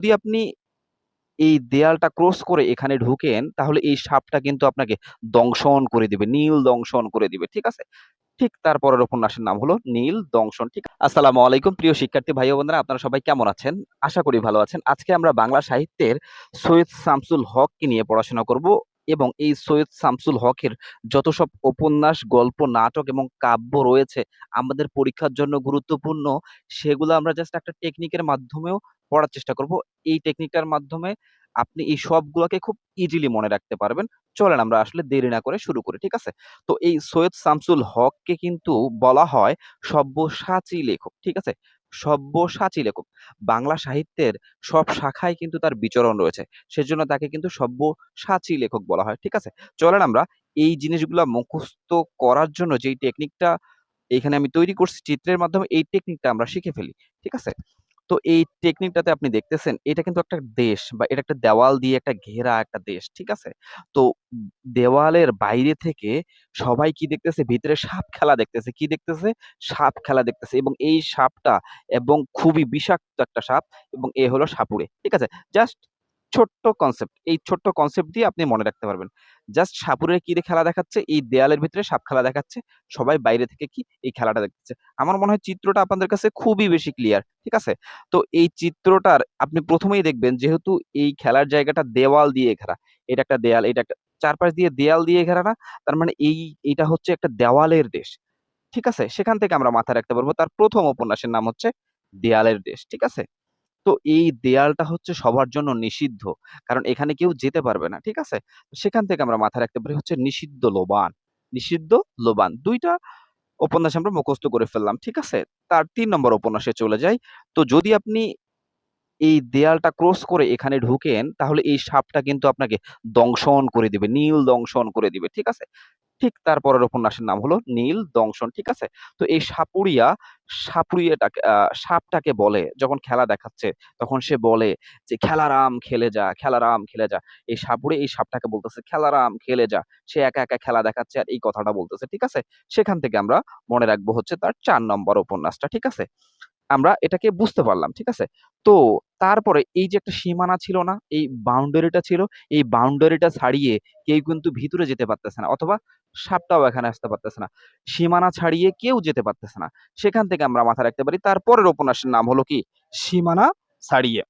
যদি আপনি এই দেয়ালটা ক্রস করে এখানে ঢুকেন তাহলে এই সাপটা কিন্তু আপনাকে দংশন করে দিবে, নীল দংশন করে দিবে। ঠিক আছে? ঠিক তার পরের উপন্যাসের নাম হলো নীল দংশন। ঠিক আসসালামু আলাইকুম প্রিয় শিক্ষার্থী ভাই বোনেরা আপনারা সবাই কেমন আছেন? আশা করি ভালো আছেন। আজকে আমরা বাংলা সাহিত্যের সৈয়দ শামসুল হককে নিয়ে পড়াশোনা করব এবং এই সৈয়দ শামসুল হকের যত সব উপন্যাস, গল্প, নাটক এবং কাব্য রয়েছে আমাদের পরীক্ষার জন্য গুরুত্বপূর্ণ সেগুলো আমরা জাস্ট একটা টেকনিকের মাধ্যমেও পড়ার চেষ্টা করব। এই টেকনিকটার মাধ্যমে আপনি এই সবগুলোকে খুব ইজিলি মনে রাখতে পারবেন। চলেন আমরা আসলে দেরি না করে শুরু করি। ঠিক আছে? তো এই সৈয়দ শামসুল হককে কিন্তু বলা হয় সব্যসাচী লেখক। ঠিক আছে? সব্যসাচী লেখক। বাংলা সাহিত্যের সব শাখায় কিন্তু তার বিচরণ রয়েছে। সেজন্য তাকে কিন্তু সব্যসাচী লেখক বলা হয়। ঠিক আছে? চলেন আমরা এই জিনিসগুলা মুখস্থ করার জন্য যেই টেকনিকটা এখানে আমি তৈরি করছি, চিত্রের মাধ্যমে এই টেকনিকটা আমরা শিখে ফেলি। ঠিক আছে? তো এই টেকনিকটাতে আপনি দেখতেছেন, এটা কিন্তু একটা দেশ বা এটা একটা দেওয়াল দিয়ে একটা ঘেরা একটা দেশ। ঠিক আছে? তো দেওয়ালের বাইরে থেকে সবাই কি দেখতেছে? ভিতরে সাপ খেলা দেখতেছে। কি দেখতেছে? সাপ খেলা দেখতেছে এবং এই সাপটা এবং খুবই বিষাক্ত একটা সাপ এবং এ হলো সাপুড়ে। ঠিক আছে? জাস্ট ছোট্ট কনসেপ্ট। এই ছোট্ট কনসেপ্ট দিয়ে আপনি মনে রাখতে পারবেন। জাস্ট সাপুড়ে কি খেলা দেখাচ্ছে? এই দেয়ালের ভিতরে সাপ খেলা দেখাচ্ছে। সবাই বাইরে থেকে কি এই খেলাটা দেখতেছে। আমার মনে হয় চিত্রটা আপনাদের কাছে খুবই বেশি ক্লিয়ার। ঠিক আছে? তো এই চিত্রটার আপনি প্রথমেই দেখবেন যেহেতু এই খেলার জায়গাটা দেওয়াল দিয়ে ঘেরা। এটা একটা দেয়াল, এটা একটা চারপাশ দিয়ে দেয়াল দিয়ে ঘেরা না? তার মানে এই এইটা হচ্ছে একটা দেওয়ালের দেশ। ঠিক আছে? সেখান থেকে আমরা মাথায় রাখতে পারব তার প্রথম উপন্যাসের নাম হচ্ছে 'দেয়ালের দেশ'। ঠিক আছে? তো এই দেয়ালটা হচ্ছে সবার জন্য নিষিদ্ধ। কারণ এখানে কেউ যেতে পারবে না। ঠিক আছে? সেখান থেকে আমরা মাথায় রাখতে পারি হচ্ছে নিষিদ্ধ লোবান। নিষিদ্ধ লোবান। দুইটা উপন্যাস আমরা মুখস্থ করে ফেললাম। ঠিক আছে? তার তিন নম্বর উপন্যাসে চলে যাই। তো যদি আপনি এই দেয়ালটা ক্রস করে এখানে ঢুকেন তাহলে এই সাপটা কিন্তু আপনাকে দংশন করে দিবে, নীল দংশন করে দিবে। ঠিক আছে? ঠিক তার পরের উপন্যাসের নাম হলো নীল দংশন। ঠিক আছে? তো এই সাপুড়িয়া, সাপুড়িয়াটাকে আ সাপটাকে বলে যখন খেলা দেখাচ্ছে তখন সে বলে যে, "খেলারাম খেলে যা, খেলারাম খেলে যা।" এই সাপুড়ে এই সাপটাকে বলতেছে, "খেলারাম খেলে যা।" সে একা, একা খেলা দেখাচ্ছে আর এই কথাটা বলতেছে। ঠিক আছে? সেখান থেকে আমরা মনে রাখব হচ্ছে তার চার নম্বর উপন্যাসটা। ঠিক আছে? আমরা এটাকে বুঝতে পারলাম। ঠিক আছে? তো তারপরে এই যে একটা সীমানা ছিল না? এই বাউন্ডারিটা ছিল, এই বাউন্ডারিটা ছাড়িয়ে কেউ কিন্তু ভিতরে যেতে পারতেছে না অথবা সাপটাও এখানে আসতে পারতেছে না। সীমানা ছাড়িয়ে কেউ যেতে পারতেছে না। সেখান থেকে আমরা মাথায় রাখতে পারি তারপরের উপন্যাসের নাম হলো কি? সীমানা ছাড়িয়ে।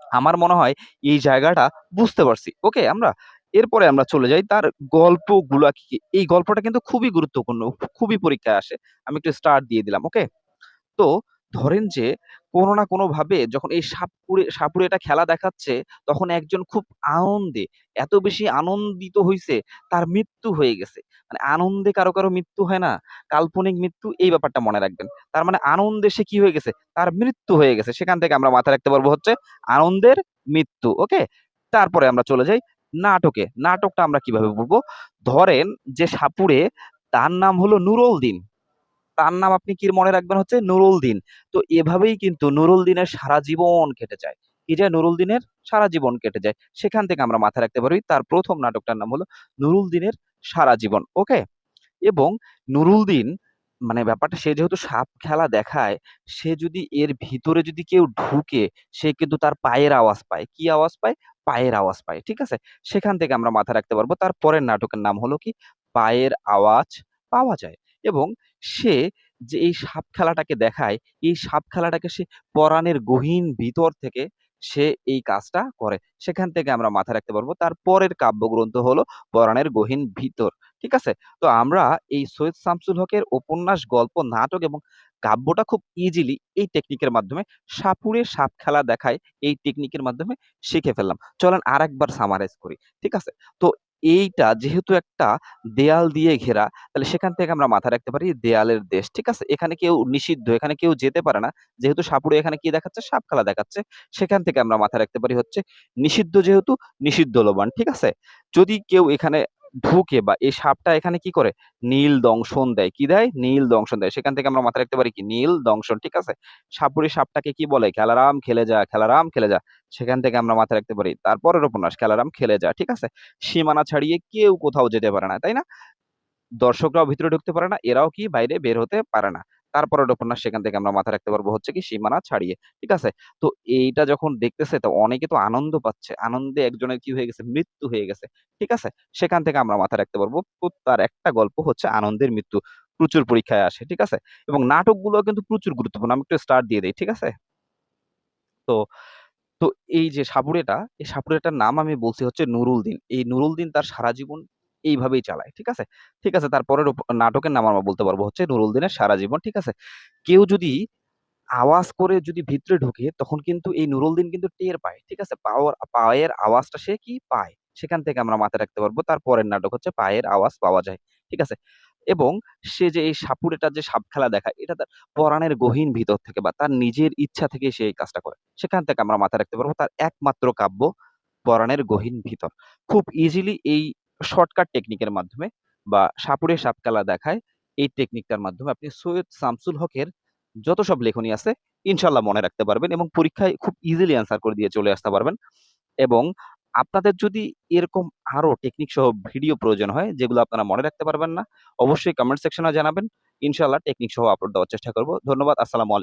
আমার মনে হয় এই জায়গাটা বুঝতে পারছি। ওকে আমরা? এরপরে আমরা চলে যাই তার গল্পগুলা কি? এই গল্পটা কিন্তু খুবই গুরুত্বপূর্ণ। খুবই পরীক্ষায় আসে। আমি একটু স্টার্ট দিয়ে দিলাম। ওকে? তো ধরেন যে কোনো না কোনোভাবে যখন এই সাপুড়ে সাপুড়েটা খেলা দেখাচ্ছে তখন একজন খুব আনন্দে এত বেশি আনন্দিত হইছে তার মৃত্যু হয়ে গেছে। মানে আনন্দে কারও, কারও মৃত্যু হয় না? কাল্পনিক মৃত্যু এই ব্যাপারটা মনে রাখবেন। তার মানে আনন্দে সে কি হয়ে গেছে? তার মৃত্যু হয়ে গেছে। সেখান থেকে আমরা মাথায় রাখতে পারব হচ্ছে আনন্দের মৃত্যু। ওকে? তারপরে আমরা চলে যাই নাটকে। নাটকটা আমরা কীভাবে বলব ধরেন যে সাপুড়ে তার নাম হলো নুরুল দিন। তার নাম আপনি কি মনে রাখবেন হচ্ছে নুরুল দিন। তো এভাবেই কিন্তু নুরুল দিনের সারা জীবন কেটে যায়। কি যায়? নুরুল দিনের সারা জীবন কেটে যায়। সেখান থেকে আমরা মাথায় রাখতে পারি তার প্রথম নাটকটার নাম হলো নুরুল দিনের সারা জীবন। ওকে? এবং নুরুল দিন মানে ব্যাপারটা সে যেহেতু সাপ খেলা দেখায়, সে যদি এর ভিতরে যদি কেউ ঢুকে সে কিন্তু তার পায়ের আওয়াজ পায়। কি আওয়াজ পায়? পায়ের আওয়াজ পায়। ঠিক আছে? সেখান থেকে আমরা মাথায় রাখতে পারব তার পরের নাটকের নাম হলো কি? পায়ের আওয়াজ পাওয়া যায়। এবং সে যে এই সাপ খেলাটাকে দেখায়, এই সাপ খেলাটাকে সে পরাণের গহীন ভিতর থেকে সে এই কাজটা করে। সেখান থেকে আমরা মাথায় রাখতে পারব তার পরের কাব্যগ্রন্থ হলো পরাণের গহীন ভিতর। ঠিক আছে? তো আমরা এই সৈয়দ শামসুল হকের উপন্যাস, গল্প, নাটক এবং কাব্যটা খুব ইজিলি এই টেকনিকের মাধ্যমে সাপুড়ে সাপ খেলা দেখায় এই টেকনিকের মাধ্যমে শিখে ফেললাম। চলেন আরেকবার সামারাইজ করি। ঠিক আছে? তো এইটা যেহেতু একটা দেয়াল দিয়ে ঘেরা তাহলে সেখান থেকে আমরা মাথায় রাখতে পারি দেয়ালের দেশ। ঠিক আছে? এখানে কেউ নিষিদ্ধ, এখানে কেউ যেতে পারে না। যেহেতু সাপুড়ে এখানে কি দেখাচ্ছে? সাপ খেলা দেখাচ্ছে। সেখান থেকে আমরা মাথায় রাখতে পারি হচ্ছে নিষিদ্ধ যেহেতু নিষিদ্ধ লোবান। ঠিক আছে? যদি কেউ এখানে ঢুকে বা এই সাপটা এখানে কি করে? নীল দংশন দেয়। কি দেয়? নীল দংশন দেয়। সেখান থেকে আমরা মাথায় রাখতে পারি কি? নীল দংশন। ঠিক আছে? সাপুরি সাপটাকে কি বলে? খেলারাম খেলে যা, খেলারাম খেলে যা। সেখান থেকে আমরা মাথায় রাখতে পারি তারপরের উপন্যাস খেলারাম খেলে যা। ঠিক আছে? সীমানা ছাড়িয়ে কেউ কোথাও যেতে পারে না। তাই না? দর্শকরাও ভিতরে ঢুকতে পারে না। এরাও কি বাইরে বের হতে পারে না। তারপরের উপন্যাস সেখান থেকে আমরা মাথায় রাখতে পারব হচ্ছে কি সীমানা ছাড়িয়ে। ঠিক আছে? তো এইটা যখন দেখতেছে তো অনেকে তো আনন্দ পাচ্ছে। আনন্দে একজনের কি হয়ে গেছে? মৃত্যু হয়ে গেছে। ঠিক আছে? সেখান থেকে আমরা মাথায় রাখতে পারব তার একটা গল্প হচ্ছে আনন্দের মৃত্যু। প্রচুর পরীক্ষায় আসে। ঠিক আছে? এবং নাটকগুলোও কিন্তু প্রচুর গুরুত্বপূর্ণ। আমি একটু স্টার্ট দিয়ে দিই ঠিক আছে? তো, তো এই যে সাপুড়েটা, এই সাপুড়েটার নাম আমি বলছি হচ্ছে নুরুল দিন এই নুরুল দিন তার সারা জীবন এইভাবেই চালায়। ঠিক আছে? ঠিক আছে, তারপরের নাটকের নাম আমরা বলতে পারব হচ্ছে নুরুল দিনের সারা জীবন। ঠিক আছে? কেউ যদি আওয়াজ করে যদি ভিতরে ঢুকে তখন কিন্তু এই নুরুল দিন কিন্তু টের পায়। ঠিক আছে? পাওয়ার, পায়ের আওয়াজটা সে কি পায়। সেখান থেকে আমরা মাথায় রাখতে পারব তার পরের নাটক হচ্ছে পায়ের আওয়াজ পাওয়া যায়। ঠিক আছে? এবং সে যে এই সাপুড়েটার যে সাপ খেলা দেখায় এটা তার পরাণের গহীন ভিতর থেকে বা তার নিজের ইচ্ছা থেকে সে এই কাজটা করে। সেখান থেকে আমরা মাথায় রাখতে পারব তার একমাত্র কাব্য পরাণের গহীন ভিতর। খুব ইজিলি এই শর্টকাট টেকনিকের মাধ্যমে বা সাপুড়ে সাপ খেলা দেখায় এই টেকনিকটার মাধ্যমে আপনি সৈয়দ শামসুল হকের যত সব লেখনী আছে ইনশাল্লাহ মনে রাখতে পারবেন এবং পরীক্ষায় খুব ইজিলি অ্যান্সার করে দিয়ে চলে আসতে পারবেন। এবং আপনাদের যদি এরকম আরও টেকনিক সহ ভিডিও প্রয়োজন হয় যেগুলো আপনারা মনে রাখতে পারবেন না, অবশ্যই কমেন্ট সেকশনে জানাবেন। ইনশাল্লাহ টেকনিক সহ আপলোড দেওয়ার চেষ্টা করব। ধন্যবাদ। আসসালামু।